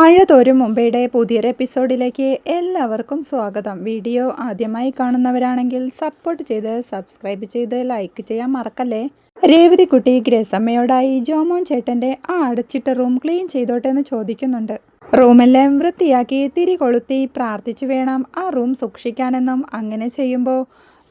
മഴ തോരും മുംബൈയുടെ പുതിയൊരു എപ്പിസോഡിലേക്ക് എല്ലാവർക്കും സ്വാഗതം. വീഡിയോ ആദ്യമായി കാണുന്നവരാണെങ്കിൽ സപ്പോർട്ട് ചെയ്ത് സബ്സ്ക്രൈബ് ചെയ്ത് ലൈക്ക് ചെയ്യാൻ മറക്കല്ലേ? രേവതിക്കുട്ടി ഗ്രേസമ്മയോടായി ജോമോൻ ചേട്ടന്റെ ആ അടച്ചിട്ട റൂം ക്ലീൻ ചെയ്തോട്ടെ എന്ന് ചോദിക്കുന്നുണ്ട്. റൂമെല്ലാം വൃത്തിയാക്കി തിരി കൊളുത്തി പ്രാർത്ഥിച്ചു വേണം ആ റൂം സൂക്ഷിക്കാനെന്നും അങ്ങനെ ചെയ്യുമ്പോൾ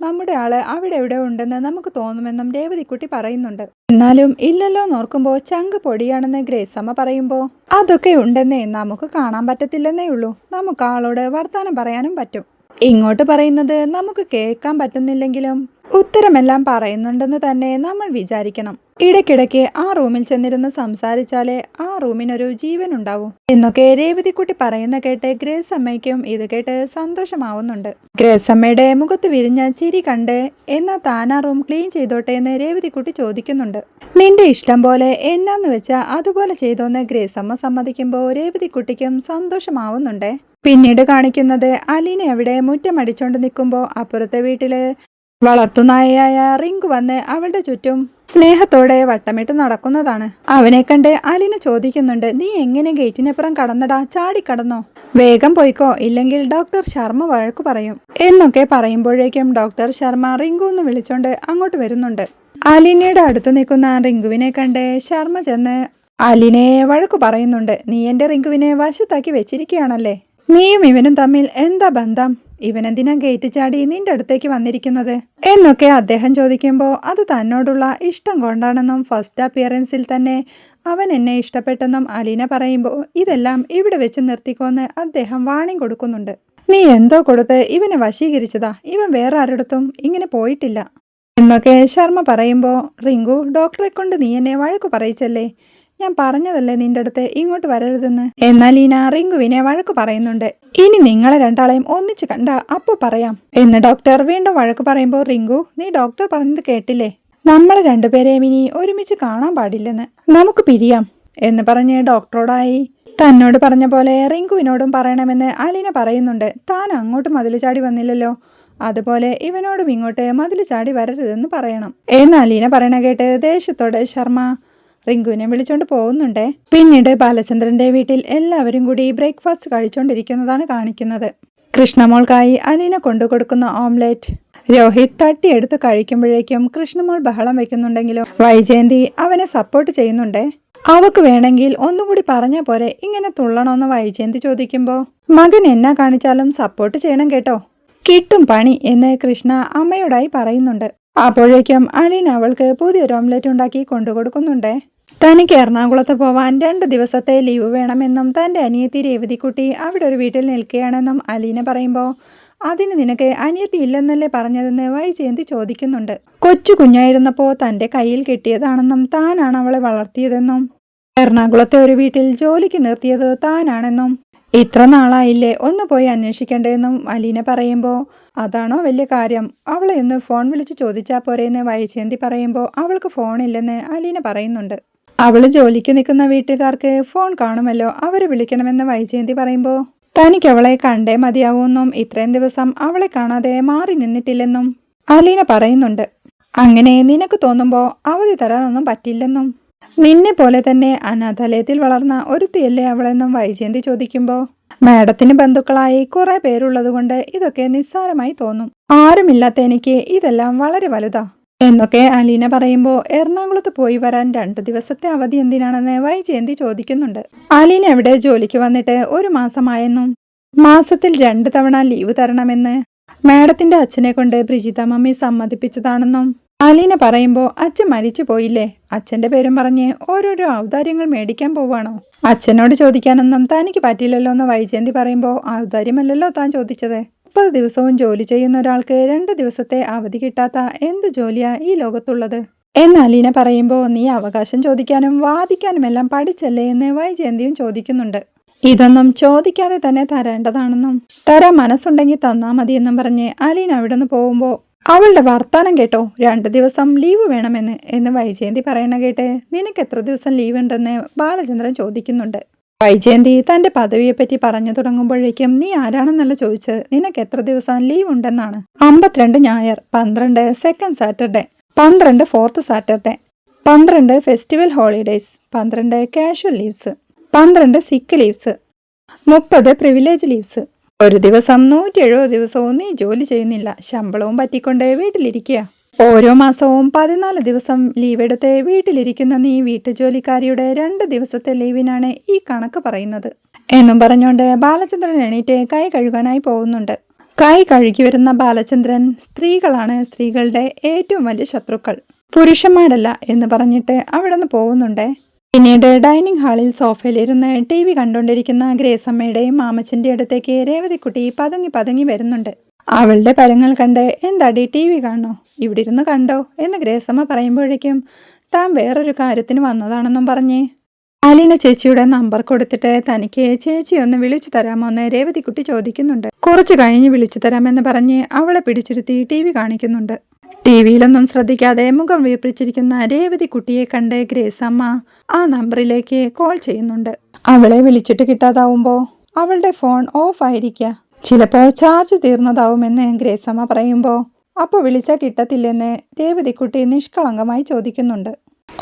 നമ്മുടെ ആൾ അവിടെ എവിടെ ഉണ്ടെന്ന് നമുക്ക് തോന്നുമെന്നും രേവതിക്കുട്ടി പറയുന്നുണ്ട്. എന്നാലും ഇല്ലല്ലോ നോർക്കുമ്പോൾ ചങ്ക് പൊടിയാണെന്ന് ഗ്രേസമ്മ പറയുമ്പോൾ അതൊക്കെ ഉണ്ടെന്നേ നമുക്ക് കാണാൻ പറ്റത്തില്ലെന്നേ ഉള്ളൂ. നമുക്ക് ആളോട് വർത്താനം പറയാനും പറ്റും. ഇങ്ങോട്ട് പറയുന്നത് നമുക്ക് കേൾക്കാൻ പറ്റുന്നില്ലെങ്കിലും ഉത്തരമെല്ലാം പറയുന്നുണ്ടെന്ന് തന്നെ നമ്മൾ വിചാരിക്കണം. ഇടയ്ക്കിടയ്ക്ക് ആ റൂമിൽ ചെന്നിരുന്ന് സംസാരിച്ചാലേ ആ റൂമിനൊരു ജീവൻ ഉണ്ടാവും എന്നൊക്കെ രേവതിക്കുട്ടി പറയുന്ന കേട്ട് ഗ്രേസ് അമ്മയ്ക്കും ഇത് കേട്ട് സന്തോഷമാവുന്നുണ്ട്. ഗ്രേസ് അമ്മയുടെ മുഖത്ത് വിരിഞ്ഞ ചിരി കണ്ട് എന്നാ താൻ ആ റൂം ക്ലീൻ ചെയ്തോട്ടെ എന്ന് രേവതിക്കുട്ടി ചോദിക്കുന്നുണ്ട്. നിന്റെ ഇഷ്ടം പോലെ എന്നാന്ന് വെച്ചാ അതുപോലെ ചെയ്തോന്ന് ഗ്രേസ് അമ്മ സമ്മതിക്കുമ്പോൾ രേവതിക്കുട്ടിക്കും സന്തോഷമാവുന്നുണ്ടേ? പിന്നീട് കാണിക്കുന്നത് അലീന എവിടെ മുറ്റമടിച്ചോണ്ട് നിൽക്കുമ്പോൾ അപ്പുറത്തെ വീട്ടിൽ വളർത്തുനായയായ റിങ്ക് വന്ന് അവളുടെ ചുറ്റും സ്നേഹത്തോടെ വട്ടമിട്ട് നടക്കുന്നതാണ്. അവനെ കണ്ട് അലിന ചോദിക്കുന്നുണ്ട് നീ എങ്ങനെ ഗേറ്റിനപ്പുറം കടന്നടാ? ചാടിക്കടന്നോ വേഗം പോയിക്കോ ഇല്ലെങ്കിൽ ഡോക്ടർ ശർമ്മ വഴക്കു പറയും. എന്നൊക്കെ പറയുമ്പോഴേക്കും ഡോക്ടർ ശർമ്മ റിങ്കു എന്ന് വിളിച്ചോണ്ട് അങ്ങോട്ട് വരുന്നുണ്ട്. അലിനയുടെ അടുത്ത് നിൽക്കുന്ന റിങ്കുവിനെ കണ്ട് ശർമ്മ ചെന്ന് അലിനെ വഴക്കു പറയുന്നുണ്ട്. നീ എന്റെ റിങ്കുവിനെ വശത്താക്കി വെച്ചിരിക്കുകയാണല്ലേ? നീയും ഇവനും തമ്മിൽ എന്താ ബന്ധം? ഇവനെന്തിനാ ഗേറ്റ് ചാടി നിന്റെ അടുത്തേക്ക് വന്നിരിക്കുന്നത്? എന്നൊക്കെ അദ്ദേഹം ചോദിക്കുമ്പോൾ അത് തന്നോടുള്ള ഇഷ്ടം കൊണ്ടാണെന്നും ഫസ്റ്റ് അപ്പിയറൻസിൽ തന്നെ അവൻ എന്നെ ഇഷ്ടപ്പെട്ടെന്നും അലീന പറയുമ്പോൾ ഇതെല്ലാം ഇവിടെ വെച്ച് നിർത്തിക്കോന്ന് അദ്ദേഹം വാണിംഗ് കൊടുക്കുന്നുണ്ട്. നീ എന്തോ കൊടുത്ത് ഇവനെ വശീകരിച്ചതാ. ഇവൻ വേറെ ആരുടത്തും ഇങ്ങനെ പോയിട്ടില്ല. എന്നൊക്കെ ശർമ്മ പറയുമ്പോൾ റിങ്കു ഡോക്ടറെ കൊണ്ട് നീ എന്നെ വഴക്കു പറയിച്ചല്ലേ? ഞാൻ പറഞ്ഞതല്ലേ നിന്റെ അടുത്ത് ഇങ്ങോട്ട് വരരുതെന്ന്? എന്നാൽ ഈന റിങ്കുവിനെ വഴക്ക് പറയുന്നുണ്ട്. ഇനി നിങ്ങളെ രണ്ടാളെയും ഒന്നിച്ചു കണ്ട അപ്പൊ പറയാം. എന്ന് ഡോക്ടർ വീണ്ടും വഴക്ക് പറയുമ്പോൾ റിങ്കു നീ ഡോക്ടർ പറഞ്ഞത് കേട്ടില്ലേ? നമ്മൾ രണ്ടുപേരെയും ഇനി ഒരുമിച്ച് കാണാൻ പാടില്ലെന്ന്. നമുക്ക് പിരിയാം. എന്ന് പറഞ്ഞ് ഡോക്ടറോടായി തന്നോട് പറഞ്ഞ പോലെ റിങ്കുവിനോടും പറയണമെന്ന് അലീന പറയുന്നുണ്ട്. താൻ അങ്ങോട്ട് മതിൽ ചാടി വന്നില്ലല്ലോ. അതുപോലെ ഇവനോടും ഇങ്ങോട്ട് മതിൽ ചാടി വരരുതെന്ന് പറയണം. എന്ന് അലീന പറയണ കേട്ട് ദേഷ്യത്തോടെ ശർമ്മ റിങ്കുവിനെ വിളിച്ചോണ്ട് പോകുന്നുണ്ടേ. പിന്നീട് ബാലചന്ദ്രന്റെ വീട്ടിൽ എല്ലാവരും കൂടി ബ്രേക്ക്ഫാസ്റ്റ് കഴിച്ചുകൊണ്ടിരിക്കുന്നതാണ് കാണിക്കുന്നത്. കൃഷ്ണമോൾക്കായി അലീന കൊണ്ടു കൊടുക്കുന്ന ഓംലെറ്റ്. രോഹിത് തട്ടിയെടുത്ത് കഴിക്കുമ്പോഴേക്കും കൃഷ്ണമോൾ ബഹളം വെക്കുന്നുണ്ടെങ്കിലും വൈജയന്തി അവനെ സപ്പോർട്ട് ചെയ്യുന്നുണ്ടേ. അവക്ക് വേണമെങ്കിൽ ഒന്നും കൂടി പറഞ്ഞ പോരെ ഇങ്ങനെ തുള്ളണോന്ന് വൈജയന്തി ചോദിക്കുമ്പോൾ മകൻ എന്നാ കാണിച്ചാലും സപ്പോർട്ട് ചെയ്യണം കേട്ടോ. കിട്ടും പണി എന്ന് കൃഷ്ണ അമ്മയോടായി പറയുന്നുണ്ട്. അപ്പോഴേക്കും അലീന അവൾക്ക് പുതിയൊരു ഓംലെറ്റ് ഉണ്ടാക്കി കൊണ്ടു കൊടുക്കുന്നുണ്ടേ. തനിക്ക് എറണാകുളത്ത് പോവാൻ രണ്ട് ദിവസത്തെ ലീവ് വേണമെന്നും തന്റെ അനിയത്തി രേവതിക്കുട്ടി അവിടെ ഒരു വീട്ടിൽ നിൽക്കുകയാണെന്നും അലീന പറയുമ്പോൾ അതിന് നിനക്ക് അനിയത്തി ഇല്ലെന്നല്ലേ പറഞ്ഞതെന്ന് വൈജയന്തി ചോദിക്കുന്നുണ്ട്. കൊച്ചു കുഞ്ഞായിരുന്നപ്പോൾ തന്റെ കയ്യിൽ കിട്ടിയതാണെന്നും താനാണ് അവളെ വളർത്തിയതെന്നും എറണാകുളത്തെ ഒരു വീട്ടിൽ ജോലിക്ക് നിർത്തിയത് താനാണെന്നും ഇത്ര നാളായില്ലേ ഒന്ന് പോയി അന്വേഷിക്കണ്ടേന്നും അലീന പറയുമ്പോൾ അതാണോ വലിയ കാര്യം. അവളെ ഒന്ന് ഫോൺ വിളിച്ച് ചോദിച്ചാൽ പോരെയെന്ന് വൈജയന്തി പറയുമ്പോൾ അവൾക്ക് ഫോണില്ലെന്ന് അലീന പറയുന്നുണ്ട്. അവൾ ജോലിക്ക് നിൽക്കുന്ന വീട്ടുകാർക്ക് ഫോൺ കാണുമല്ലോ? അവരെ വിളിക്കണമെന്ന് വൈജയന്തി പറയുമ്പോൾ തനിക്ക് അവളെ കണ്ടേ മതിയാവുമെന്നും ഇത്രയും ദിവസം അവളെ കാണാതെ മാറി നിന്നിട്ടില്ലെന്നും അലീന പറയുന്നുണ്ട്. അങ്ങനെ നിനക്ക് തോന്നുമ്പോൾ അവധി തരാനൊന്നും പറ്റില്ലെന്നും. നിന്നെ പോലെ തന്നെ അനാഥാലയത്തിൽ വളർന്ന ഒരുത്തിയല്ലേ അവളെന്നും വൈജയന്തി ചോദിക്കുമ്പോൾ മാഡത്തിന് ബന്ധുക്കളായി കുറെ പേരുള്ളതുകൊണ്ട് ഇതൊക്കെ നിസ്സാരമായി തോന്നും. ആരുമില്ലാത്ത എനിക്ക് ഇതെല്ലാം വളരെ വലുതാ. എന്നൊക്കെ അലീന പറയുമ്പോൾ എറണാകുളത്ത് പോയി വരാൻ രണ്ടു ദിവസത്തെ അവധി എന്തിനാണെന്ന് വൈജയന്തി ചോദിക്കുന്നുണ്ട്. അലീന എവിടെ ജോലിക്ക് വന്നിട്ട് ഒരു മാസമായെന്നും മാസത്തിൽ രണ്ട് തവണ ലീവ് തരണമെന്ന് മാഡത്തിന്റെ അച്ഛനെ കൊണ്ട് ബ്രിജിത മമ്മി സമ്മതിപ്പിച്ചതാണെന്നും അലീന പറയുമ്പോൾ അച്ഛൻ മരിച്ചു പോയില്ലേ? അച്ഛന്റെ പേരും പറഞ്ഞ് ഓരോരോ ഔദാര്യങ്ങൾ മേടിക്കാൻ പോവാണോ? അച്ഛനോട് ചോദിക്കാനൊന്നും തനിക്ക് പറ്റില്ലല്ലോ എന്ന് വൈജയന്തി പറയുമ്പോൾ ഔദാര്യമല്ലല്ലോ താൻ ചോദിച്ചത്. മുപ്പത് ദിവസവും ജോലി ചെയ്യുന്ന ഒരാൾക്ക് രണ്ട് ദിവസത്തെ അവധി കിട്ടാത്ത എന്ത് ജോലിയാ ഈ ലോകത്തുള്ളത്? എന്ന് അലീന പറയുമ്പോൾ നീ അവകാശം ചോദിക്കാനും വാദിക്കാനും എല്ലാം പഠിച്ചല്ലേ? എന്ന് വൈജയന്തിയും ചോദിക്കുന്നുണ്ട്. ഇതൊന്നും ചോദിക്കാതെ തന്നെ തരേണ്ടതാണെന്നും തരാൻ മനസ്സുണ്ടെങ്കിൽ തന്നാ മതിയെന്നും പറഞ്ഞ് അലീന അവിടെ നിന്ന് പോകുമ്പോൾ അവളുടെ വർത്താനം കേട്ടോ രണ്ട് ദിവസം ലീവ് വേണമെന്ന് എന്ന് വൈജയന്തി പറയണ കേട്ട് നിനക്ക് എത്ര ദിവസം ലീവ് ഉണ്ടെന്ന് ബാലചന്ദ്രൻ ചോദിക്കുന്നുണ്ട്. വൈജയന്തി തന്റെ പദവിയെപ്പറ്റി പറഞ്ഞു തുടങ്ങുമ്പോഴേക്കും നീ ആരാണെന്നല്ല ചോദിച്ചത്? നിനക്ക് എത്ര ദിവസം ലീവ് ഉണ്ടെന്നാണ്? അമ്പത്തിരണ്ട് ഞായർ പന്ത്രണ്ട് സെക്കൻഡ് സാറ്റർഡേ പന്ത്രണ്ട് ഫോർത്ത് സാറ്റർഡേ പന്ത്രണ്ട് ഫെസ്റ്റിവൽ ഹോളിഡേയ്സ് പന്ത്രണ്ട് കാഷ്വൽ ലീവ്സ് പന്ത്രണ്ട് സിക്ക് ലീവ്സ് മുപ്പത് പ്രിവിലേജ് ലീവ്സ് ഒരു ദിവസം നൂറ്റി എഴുപത് ദിവസവും നീ ജോലി ചെയ്യുന്നില്ല. ശമ്പളവും പറ്റിക്കൊണ്ട് വീട്ടിലിരിക്കുക. ഓരോ മാസവും പതിനാല് ദിവസം ലീവ് എടുത്ത് വീട്ടിലിരിക്കുന്ന നീ വീട്ടുജോലിക്കാരിയുടെ രണ്ട് ദിവസത്തെ ലീവിനാണ് ഈ കണക്ക് പറയുന്നത്. എന്നും പറഞ്ഞുകൊണ്ട് ബാലചന്ദ്രൻ എണീറ്റ് കൈ കഴുകാനായി പോകുന്നുണ്ട്. കൈ കഴുകി വരുന്ന ബാലചന്ദ്രൻ സ്ത്രീകളാണ് സ്ത്രീകളുടെ ഏറ്റവും വലിയ ശത്രുക്കൾ. പുരുഷന്മാരല്ല എന്ന് പറഞ്ഞിട്ട് അവിടെ നിന്ന് പോകുന്നുണ്ടേ. പിന്നീട് ഡൈനിങ് ഹാളിൽ സോഫയിലിരുന്ന് ടി വി കണ്ടുകൊണ്ടിരിക്കുന്ന ഗ്രേസമ്മയുടെയും മാമച്ചന്റെ അടുത്തേക്ക് രേവതിക്കുട്ടി പതുങ്ങി പതുങ്ങി വരുന്നുണ്ട്. അവളുടെ പരങ്ങൾ കണ്ട് എന്താടി ടി വി കാണോ ഇവിടെ ഇരുന്ന് കണ്ടോ? എന്ന് ഗ്രേസമ്മ പറയുമ്പോഴേക്കും താൻ വേറൊരു കാര്യത്തിന് വന്നതാണെന്നും പറഞ്ഞേ. അലീന ചേച്ചിയുടെ നമ്പർ കൊടുത്തിട്ട് തനിക്ക് ചേച്ചി ഒന്ന് വിളിച്ചു തരാമോ എന്ന് രേവതിക്കുട്ടി ചോദിക്കുന്നുണ്ട്. കുറച്ചു കഴിഞ്ഞ് വിളിച്ചു തരാമെന്ന് പറഞ്ഞ് അവളെ പിടിച്ചിരുത്തി ടി വി കാണിക്കുന്നുണ്ട്. ടി വിയിലൊന്നും ശ്രദ്ധിക്കാതെ മുഖം വീർപ്പിച്ചിരിക്കുന്ന രേവതിക്കുട്ടിയെ കണ്ട് ഗ്രേസമ്മ ആ നമ്പറിലേക്ക് കോൾ ചെയ്യുന്നുണ്ട്. അവളെ വിളിച്ചിട്ട് കിട്ടാതാവുമ്പോൾ അവളുടെ ഫോൺ ഓഫ് ആയിരിക്കുക ചിലപ്പോൾ ചാർജ് തീർന്നതാവുമെന്ന് ഗ്രേസമ്മ പറയുമ്പോൾ അപ്പോൾ വിളിച്ചാൽ കിട്ടത്തില്ലെന്ന് രേവതിക്കുട്ടി നിഷ്കളങ്കമായി ചോദിക്കുന്നുണ്ട്.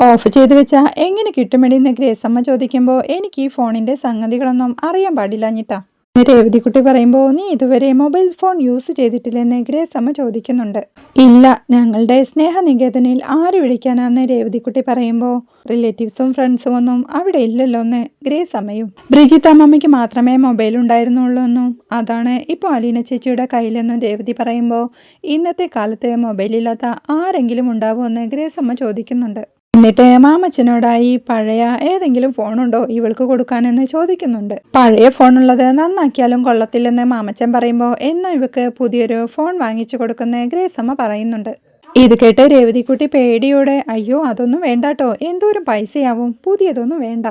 ഓഫ് ചെയ്തു വെച്ചാൽ എങ്ങനെ കിട്ടുമെടിയെന്ന് ഗ്രേസമ്മ ചോദിക്കുമ്പോൾ എനിക്ക് ഈ ഫോണിന്റെ സംഗതികളൊന്നും അറിയാൻ പാടില്ലഞ്ഞിട്ടാ രേവതിക്കുട്ടി പറയുമ്പോൾ നീ ഇതുവരെ മൊബൈൽ ഫോൺ യൂസ് ചെയ്തിട്ടില്ലെന്ന് ഗ്രേസമ്മ ചോദിക്കുന്നുണ്ട്. ഇല്ല ഞങ്ങളുടെ സ്നേഹനികേതനിൽ ആര് വിളിക്കാനാന്ന് രേവതിക്കുട്ടി പറയുമ്പോൾ റിലേറ്റീവ്സും ഫ്രണ്ട്സും ഒന്നും അവിടെ ഇല്ലല്ലോ എന്ന് ഗ്രേസമ്മയും ബ്രിജിത്ത് അമ്മമ്മയ്ക്ക് മാത്രമേ മൊബൈൽ ഉണ്ടായിരുന്നുള്ളൂ എന്നും അതാണ് ഇപ്പോൾ അലീന ചേച്ചിയുടെ കയ്യിലെന്നും രേവതി പറയുമ്പോൾ ഇന്നത്തെ കാലത്ത് മൊബൈലില്ലാത്ത ആരെങ്കിലും ഉണ്ടാവുമെന്ന് ഗ്രേസമ്മ ചോദിക്കുന്നുണ്ട്. എന്നിട്ട് മാമച്ചനോടായി പഴയ ഏതെങ്കിലും ഫോണുണ്ടോ ഇവൾക്ക് കൊടുക്കാനെന്ന് ചോദിക്കുന്നുണ്ട്. പഴയ ഫോണുള്ളത് നന്നാക്കിയാലും കൊള്ളത്തില്ലെന്ന് മാമച്ചൻ പറയുമ്പോൾ എന്നാ ഇവക്ക് പുതിയൊരു ഫോൺ വാങ്ങിച്ചു കൊടുക്കുന്ന ഗ്രേസമ്മ പറയുന്നുണ്ട്. ഇത് കേട്ട് രേവതിക്കുട്ടി പേടിയോടെ അയ്യോ അതൊന്നും വേണ്ടാട്ടോ എന്തോരം പൈസയാവും പുതിയതൊന്നും വേണ്ട.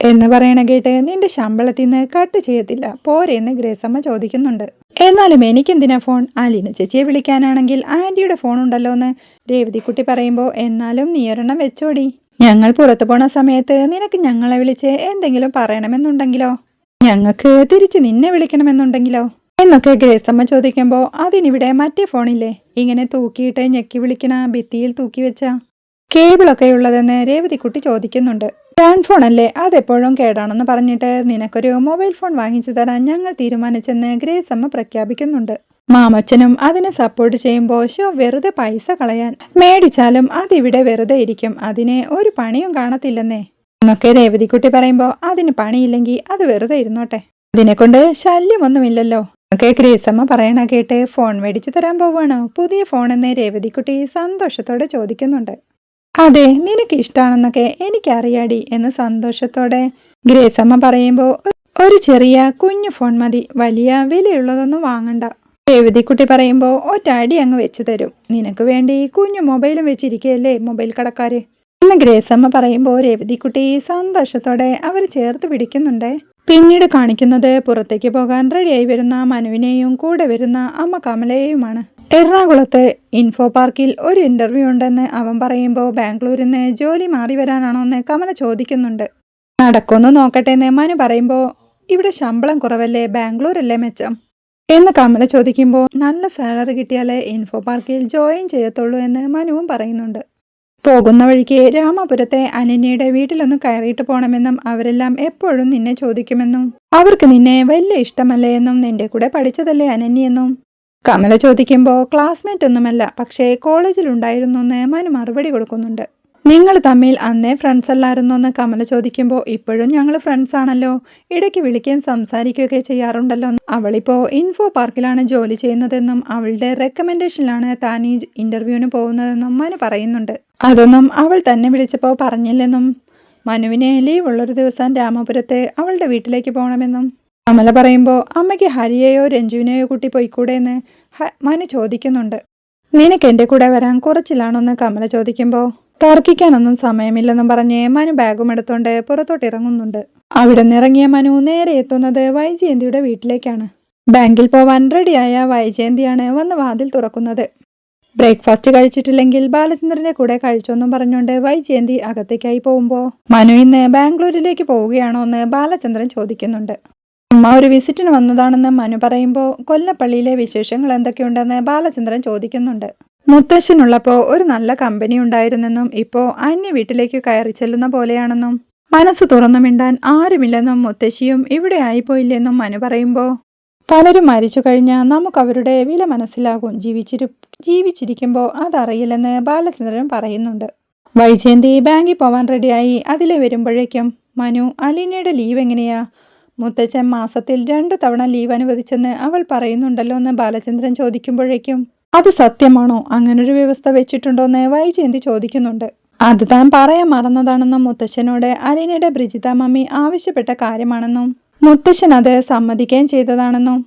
എന്ന് പറയണ കേട്ട് നിന്റെ ശമ്പളത്തിൽ നിന്ന് കട്ട് ചെയ്യത്തില്ല പോരെന്ന് ഗ്രേസമ്മ ചോദിക്കുന്നുണ്ട്. എന്നാലും എനിക്കെന്തിനാ ഫോൺ? അലീന ചേച്ചിയെ വിളിക്കാനാണെങ്കിൽ ആന്റിയുടെ ഫോൺ ഉണ്ടല്ലോ എന്ന് രേവതിക്കുട്ടി പറയുമ്പോൾ എന്നാലും നീ ഒരെണ്ണം വെച്ചോടി. ഞങ്ങൾ പുറത്തു പോണ സമയത്ത് നിനക്ക് ഞങ്ങളെ വിളിച്ച് എന്തെങ്കിലും പറയണമെന്നുണ്ടെങ്കിലോ? ഞങ്ങൾക്ക് തിരിച്ച് നിന്നെ വിളിക്കണമെന്നുണ്ടെങ്കിലോ? എന്നൊക്കെ ഗ്രേസമ്മ ചോദിക്കുമ്പോൾ അതിനിവിടെ മറ്റേ ഫോണില്ലേ? ഇങ്ങനെ തൂക്കിയിട്ട് ഞെക്കി വിളിക്കണ ഭിത്തിയിൽ തൂക്കി വെച്ച? കേബിളൊക്കെ ഉള്ളതെന്ന് രേവതിക്കുട്ടി ചോദിക്കുന്നുണ്ട്. ലാൻഡ് ഫോൺ അല്ലേ അതെപ്പോഴും കേടാണെന്ന് പറഞ്ഞിട്ട് നിനക്കൊരു മൊബൈൽ ഫോൺ വാങ്ങിച്ചു തരാൻ ഞങ്ങൾ തീരുമാനിച്ചെന്ന് ഗ്രേസ് അമ്മ പ്രഖ്യാപിക്കുന്നുണ്ട്. മാമച്ചനും അതിനെ സപ്പോർട്ട് ചെയ്യുമ്പോൾ ഷോ വെറുതെ പൈസ കളയാൻ മേടിച്ചാലും അതിവിടെ വെറുതെ ഇരിക്കും. അതിനെ ഒരു പണിയും കാണത്തില്ലെന്നേ. എന്നൊക്കെ രേവതിക്കുട്ടി പറയുമ്പോൾ അതിന് പണിയില്ലെങ്കിൽ അത് വെറുതെ ഇരുന്നോട്ടെ. അതിനെക്കൊണ്ട് ശല്യമൊന്നുമില്ലല്ലോ. ഒക്കെ ഗ്രേസമ്മ പറയണ കേട്ട് ഫോൺ മേടിച്ചു തരാൻ പോവാണോ പുതിയ ഫോണെന്ന് രേവതിക്കുട്ടി സന്തോഷത്തോടെ ചോദിക്കുന്നുണ്ട്. അതെ നിനക്ക് ഇഷ്ടമാണെന്നൊക്കെ എനിക്കറിയാടി എന്ന് സന്തോഷത്തോടെ ഗ്രേസമ്മ പറയുമ്പോൾ ഒരു ചെറിയ കുഞ്ഞു ഫോൺ മതി വലിയ വിലയുള്ളതൊന്നും വാങ്ങണ്ട. രേവതിക്കുട്ടി പറയുമ്പോൾ ഒറ്റടി അങ്ങ് വെച്ച് തരും. നിനക്ക് വേണ്ടി കുഞ്ഞു മൊബൈലും വെച്ചിരിക്കുകയല്ലേ മൊബൈൽ കടക്കാര്? എന്ന് ഗ്രേസമ്മ പറയുമ്പോൾ രേവതിക്കുട്ടി സന്തോഷത്തോടെ അവർ ചേർത്ത് പിടിക്കുന്നുണ്ടേ. പിന്നീട് കാണിക്കുന്നത് പുറത്തേക്ക് പോകാൻ റെഡിയായി വരുന്ന മനുവിനെയും കൂടെ വരുന്ന അമ്മ കമലയെയുമാണ്. എറണാകുളത്ത് ഇൻഫോ പാർക്കിൽ ഒരു ഇന്റർവ്യൂ ഉണ്ടെന്ന് അവൻ പറയുമ്പോൾ ബാംഗ്ലൂരിൽ നിന്ന് ജോലി മാറി വരാനാണോ എന്ന് കമല ചോദിക്കുന്നുണ്ട്. നടക്കൊന്നു നോക്കട്ടെ എന്ന് മനു പറയുമ്പോൾ ഇവിടെ ശമ്പളം കുറവല്ലേ? ബാംഗ്ലൂരല്ലേ മെച്ചം? എന്ന് കമല ചോദിക്കുമ്പോൾ നല്ല സാലറി കിട്ടിയാലേ ഇൻഫോ പാർക്കിൽ ജോയിൻ ചെയ്യത്തുള്ളൂ എന്ന് മനുവും പറയുന്നുണ്ട്. പോകുന്ന വഴിക്ക് രാമപുരത്തെ അനന്യയുടെ വീട്ടിലൊന്ന് കയറിയിട്ട് പോകണമെന്നും അവരെല്ലാം എപ്പോഴും നിന്നെ ചോദിക്കുമെന്നും അവർക്ക് നിന്നെ വലിയ ഇഷ്ടമല്ലേ? എന്നും നിന്റെ കൂടെ പഠിച്ചതല്ലേ അനന്യെന്നും കമല ചോദിക്കുമ്പോൾ ക്ലാസ്മേറ്റ് ഒന്നുമല്ല പക്ഷേ കോളേജിലുണ്ടായിരുന്നു എന്ന് മനു മറുപടി കൊടുക്കുന്നുണ്ട്. നിങ്ങൾ തമ്മിൽ അന്നേ ഫ്രണ്ട്സ് അല്ലായിരുന്നു? എന്ന് കമല ചോദിക്കുമ്പോൾ ഇപ്പോഴും ഞങ്ങൾ ഫ്രണ്ട്സ് ആണല്ലോ. ഇടയ്ക്ക് വിളിക്കുകയും സംസാരിക്കുകയൊക്കെ ചെയ്യാറുണ്ടല്ലോ. അവളിപ്പോൾ ഇൻഫോ പാർക്കിലാണ് ജോലി ചെയ്യുന്നതെന്നും അവളുടെ റെക്കമെൻഡേഷനിലാണ് താൻ ഈ ഇന്റർവ്യൂവിന് പോകുന്നതെന്നും മനു പറയുന്നുണ്ട്. അതൊന്നും അവൾ തന്നെ വിളിച്ചപ്പോൾ പറഞ്ഞില്ലെന്നും മനുവിനെ ലീവ് ഉള്ളൊരു ദിവസം രാമപുരത്തെ അവളുടെ വീട്ടിലേക്ക് പോകണമെന്നും കമല പറയുമ്പോൾ അമ്മയ്ക്ക് ഹരിയെയോ രഞ്ജുവിനെയോ കൂട്ടി പോയിക്കൂടെ എന്ന് മനു ചോദിക്കുന്നുണ്ട്. നിനക്ക് എന്റെ കൂടെ വരാൻ കുറച്ചിലാണെന്ന് കമല ചോദിക്കുമ്പോൾ തർക്കിക്കാനൊന്നും സമയമില്ലെന്നും പറഞ്ഞ് മനു ബാഗും എടുത്തോണ്ട് പുറത്തോട്ട് ഇറങ്ങുന്നുണ്ട്. അവിടെ നിന്നിറങ്ങിയ മനു നേരെ എത്തുന്നത് വൈജയന്തിയുടെ വീട്ടിലേക്കാണ്. ബാങ്കിൽ പോവാൻ റെഡിയായ വൈജയന്തിയാണ് വന്ന് വാതിൽ തുറക്കുന്നത്. ബ്രേക്ക്ഫാസ്റ്റ് കഴിച്ചിട്ടില്ലെങ്കിൽ ബാലചന്ദ്രന്റെ കൂടെ കഴിച്ചോന്നും പറഞ്ഞുകൊണ്ട് വൈജയന്തി അകത്തേക്കായി പോകുമ്പോൾ മനു ഇന്ന് ബാംഗ്ലൂരിലേക്ക് പോവുകയാണോ എന്ന് ബാലചന്ദ്രൻ ചോദിക്കുന്നുണ്ട്. അമ്മ ഒരു വിസിറ്റിന് വന്നതാണെന്ന് മനു പറയുമ്പോൾ കൊല്ലപ്പള്ളിയിലെ വിശേഷങ്ങൾ എന്തൊക്കെയുണ്ടെന്ന് ബാലചന്ദ്രൻ ചോദിക്കുന്നുണ്ട്. മുത്തശ്ശനുള്ളപ്പോൾ ഒരു നല്ല കമ്പനി ഉണ്ടായിരുന്നെന്നും ഇപ്പോൾ അന്യ വീട്ടിലേക്ക് കയറി ചെല്ലുന്ന പോലെയാണെന്നും. മനസ്സ് തുറന്നു മിണ്ടാൻ ആരുമില്ലെന്നും മുത്തശ്ശിയും ഇവിടെ ആയിപ്പോയില്ലെന്നും മനു പറയുമ്പോൾ പലരും മരിച്ചു കഴിഞ്ഞാൽ നമുക്ക് അവരുടെ വില മനസ്സിലാകും. ജീവിച്ചിരി ജീവിച്ചിരിക്കുമ്പോൾ അതറിയില്ലെന്ന് ബാലചന്ദ്രൻ പറയുന്നുണ്ട്. വൈജയന്തി ബാങ്കിൽ പോവാൻ റെഡിയായി. അതിലെ വരുമ്പോഴേക്കും മനു അലീനയുടെ ലീവ് എങ്ങനെയാ? മുത്തച്ഛൻ മാസത്തിൽ രണ്ടു തവണ ലീവ് അനുവദിച്ചെന്ന് അവൾ പറയുന്നുണ്ടല്ലോ എന്ന് ബാലചന്ദ്രൻ ചോദിക്കുമ്പോഴേക്കും അത് സത്യമാണോ? അങ്ങനൊരു വ്യവസ്ഥ വെച്ചിട്ടുണ്ടോന്ന് വൈജയന്തി ചോദിക്കുന്നുണ്ട്. അത് താൻ പറയാൻ മറന്നതാണെന്ന മുത്തച്ഛനോട് അലീനയുടെ ബ്രിജിത മമ്മി ആവശ്യപ്പെട്ട കാര്യമാണെന്നും മുത്തശ്ശൻ അത് സമ്മതിക്കുകയും ചെയ്തതാണെന്നും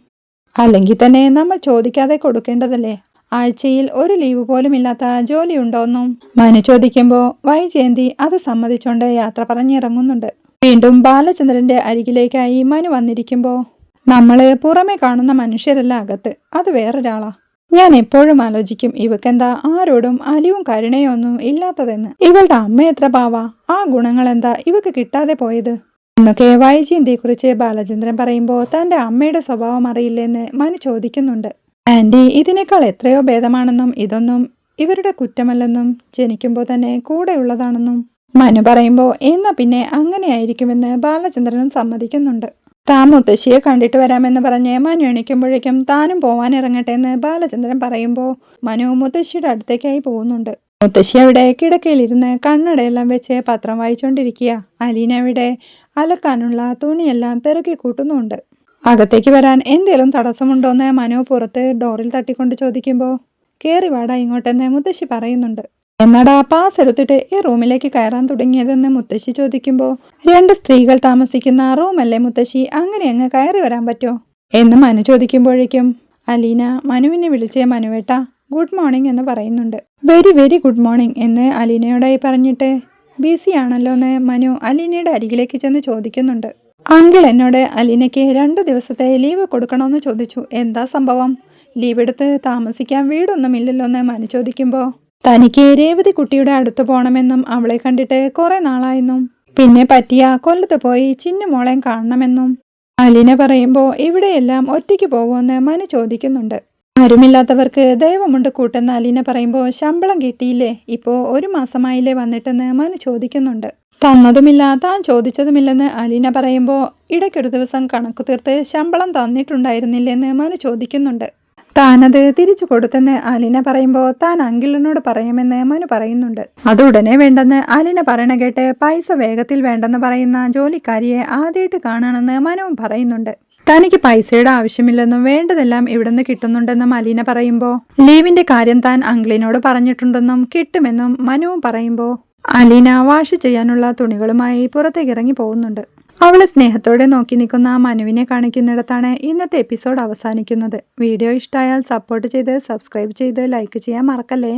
അല്ലെങ്കിൽ തന്നെ നമ്മൾ ചോദിക്കാതെ കൊടുക്കേണ്ടതല്ലേ? ആഴ്ചയിൽ ഒരു ലീവ് പോലും ഇല്ലാത്ത ജോലിയുണ്ടോന്നും മനു ചോദിക്കുമ്പോൾ വൈജയന്തി അത് സമ്മതിച്ചുകൊണ്ട് യാത്ര പറഞ്ഞിറങ്ങുന്നുണ്ട്. വീണ്ടും ബാലചന്ദ്രന്റെ അരികിലേക്കായി മനു വന്നിരിക്കുമ്പോൾ നമ്മളെ പുറമെ കാണുന്ന മനുഷ്യരല്ല അകത്ത്. അത് വേറൊരാളാ. ഞാൻ എപ്പോഴും ആലോചിക്കും ഇവക്കെന്താ ആരോടും അലിവും കരുണയൊന്നും ഇല്ലാത്തതെന്ന്. ഇവളുടെ അമ്മ എത്ര പാവാ. ആ ഗുണങ്ങൾ എന്താ ഇവക്ക് കിട്ടാതെ പോയത്? എന്നൊക്കെ വൈജയന്തിയെക്കുറിച്ച് ബാലചന്ദ്രൻ പറയുമ്പോൾ തന്റെ അമ്മയുടെ സ്വഭാവം അറിയില്ലെന്ന് മനു ചോദിക്കുന്നുണ്ട്. ആന്റി ഇതിനേക്കാൾ എത്രയോ ഭേദമാണെന്നും ഇതൊന്നും ഇവരുടെ കുറ്റമല്ലെന്നും ജനിക്കുമ്പോൾ തന്നെ കൂടെയുള്ളതാണെന്നും മനു പറയുമ്പോൾ എന്നാ പിന്നെ അങ്ങനെയായിരിക്കുമെന്ന് ബാലചന്ദ്രനും സമ്മതിക്കുന്നുണ്ട്. താൻ മുത്തശ്ശിയെ കണ്ടിട്ട് വരാമെന്ന് പറഞ്ഞ് മനു എണിക്കുമ്പോഴേക്കും താനും പോവാൻ ഇറങ്ങട്ടെ എന്ന് ബാലചന്ദ്രൻ പറയുമ്പോൾ മനു മുത്തശ്ശിയുടെ അടുത്തേക്കായി പോകുന്നുണ്ട്. മുത്തശ്ശി അവിടെ കിടക്കയിലിരുന്ന് കണ്ണടയെല്ലാം വെച്ച് പത്രം വായിച്ചുകൊണ്ടിരിക്കുക അലീന അവിടെ അലക്കാനുള്ള തുണിയെല്ലാം പെറുക്കി കൂട്ടുന്നുണ്ട്. അകത്തേക്ക് വരാൻ എന്തേലും തടസ്സമുണ്ടോന്ന് മനു പുറത്ത് ഡോറിൽ തട്ടിക്കൊണ്ട് ചോദിക്കുമ്പോൾ കേറി വാടാ ഇങ്ങോട്ടെന്ന് മുത്തശ്ശി പറയുന്നുണ്ട്. എന്നടാ പാസ് എടുത്തിട്ട് ഈ റൂമിലേക്ക് കയറാൻ തുടങ്ങിയതെന്ന് മുത്തശ്ശി ചോദിക്കുമ്പോൾ രണ്ട് സ്ത്രീകൾ താമസിക്കുന്ന ആ റൂമല്ലേ മുത്തശ്ശി? അങ്ങനെ അങ്ങ് കയറി വരാൻ പറ്റുമോ എന്ന് മനു ചോദിക്കുമ്പോഴേക്കും അലീന മനുവിനെ വിളിച്ചേ മനുവേട്ട. ഗുഡ് മോർണിംഗ് എന്ന് പറയുന്നുണ്ട്. വെരി വെരി ഗുഡ് മോർണിംഗ് എന്ന് അലീനയോടായി പറഞ്ഞിട്ട് ബിസി ആണല്ലോ എന്ന് മനു അലീനയുടെ അരികിലേക്ക് ചെന്ന് ചോദിക്കുന്നുണ്ട്. അങ്കിൾ എന്നോട് അലീനയ്ക്ക് രണ്ട് ദിവസത്തെ ലീവ് കൊടുക്കണമെന്ന് ചോദിച്ചു. എന്താ സംഭവം? ലീവ് എടുത്ത് താമസിക്കാൻ വീടൊന്നുമില്ലല്ലോ എന്ന് മനു ചോദിക്കുമ്പോൾ തനിക്ക് രേവതി കുട്ടിയുടെ അടുത്ത് പോകണമെന്നും അവളെ കണ്ടിട്ട് കുറെ നാളായെന്നും. പിന്നെ പറ്റിയ കൊല്ലത്ത് പോയി ചിന്നു മോളെ കാണണമെന്നും. അലിന പറയുമ്പോൾ ഇവിടെയെല്ലാം ഒറ്റയ്ക്ക് പോകുമെന്ന് മനു ചോദിക്കുന്നുണ്ട്. ആരുമില്ലാത്തവർക്ക് ദൈവമുണ്ട് കൂട്ടെന്ന് അലീന പറയുമ്പോൾ ശമ്പളം കിട്ടിയില്ലേ? ഇപ്പോൾ ഒരു മാസമായില്ലേ വന്നിട്ടെന്ന് മനു ചോദിക്കുന്നുണ്ട്. തന്നതുമില്ല താൻ ചോദിച്ചതുമില്ലെന്ന് അലീന പറയുമ്പോൾ ഇടയ്ക്കൊരു ദിവസം കണക്കു തീർത്ത് ശമ്പളം തന്നിട്ടുണ്ടായിരുന്നില്ലെന്ന് മനു ചോദിക്കുന്നുണ്ട്. താനത് തിരിച്ചു കൊടുത്തെന്ന് അലിന പറയുമ്പോൾ താൻ അങ്കിളിനോട് പറയുമെന്ന് മനു പറയുന്നുണ്ട്. അതുടനെ വേണ്ടെന്ന് അലിന പറയണ കേട്ട് പൈസ വേഗത്തിൽ വേണ്ടെന്ന് പറയുന്ന ജോലിക്കാരിയെ ആദ്യമായിട്ട് കാണണമെന്ന് മനുവും പറയുന്നുണ്ട്. തനിക്ക് പൈസയുടെ ആവശ്യമില്ലെന്നും വേണ്ടതെല്ലാം ഇവിടുന്ന് കിട്ടുന്നുണ്ടെന്നും അലീന പറയുമ്പോൾ ലീവിന്റെ കാര്യം താൻ അങ്കിളിനോട് പറഞ്ഞിട്ടുണ്ടെന്നും കിട്ടുമെന്നും മനുവും പറയുമ്പോൾ അലീന വാഷ് ചെയ്യാനുള്ള തുണികളുമായി പുറത്തേക്ക് ഇറങ്ങി പോകുന്നുണ്ട്. അവളെ സ്നേഹത്തോടെ നോക്കി നിൽക്കുന്ന ആ മനുവിനെ കാണിക്കുന്നിടത്താണ് ഇന്നത്തെ എപ്പിസോഡ് അവസാനിക്കുന്നത്. വീഡിയോ ഇഷ്ടമായാൽ സപ്പോർട്ട് ചെയ്ത് സബ്സ്ക്രൈബ് ചെയ്ത് ലൈക്ക് ചെയ്യാൻ മറക്കല്ലേ?